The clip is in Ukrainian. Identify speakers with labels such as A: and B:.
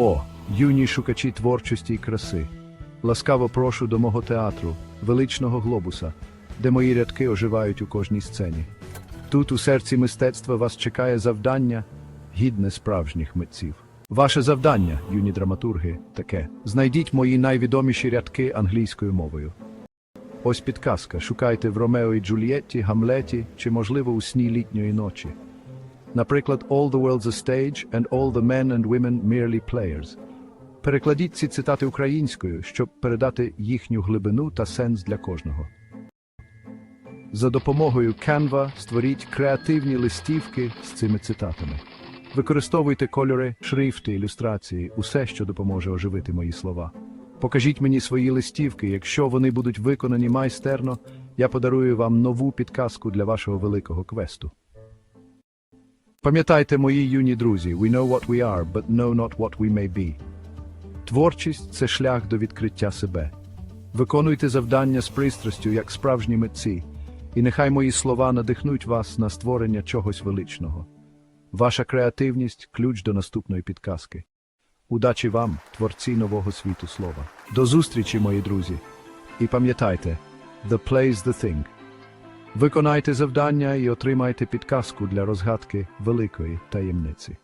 A: О, юні шукачі творчості й краси. Ласкаво прошу до мого театру, величного глобуса, де мої рядки оживають у кожній сцені. Тут, у серці мистецтва, вас чекає завдання, гідне справжніх митців. Ваше завдання, юні драматурги, таке: знайдіть мої найвідоміші рядки англійською мовою. Ось підказка: шукайте в Ромео і Джульєтті, Гамлеті чи, можливо, у сні літньої ночі. Наприклад, All the world's a stage and all the men and women merely players. Перекладіть ці цитати українською, щоб передати їхню глибину та сенс для кожного. За допомогою Canva створіть креативні листівки з цими цитатами. Використовуйте кольори, шрифти, ілюстрації, усе, що допоможе оживити мої слова. Покажіть мені свої листівки. Якщо вони будуть виконані майстерно, я подарую вам нову підказку для вашого великого квесту. Пам'ятайте, мої юні друзі, we know what we are, but know not what we may be. Творчість це шлях до відкриття себе. Виконуйте завдання з пристрастю, як справжні митці, і нехай мої слова надихнуть вас на створення чогось величного. Ваша креативність ключ до наступної підказки. Удачі вам, творці нового світу слова. До зустрічі, мої друзі. І пам'ятайте, the play's the thing. Виконайте завдання і отримайте підказку для розгадки великої таємниці.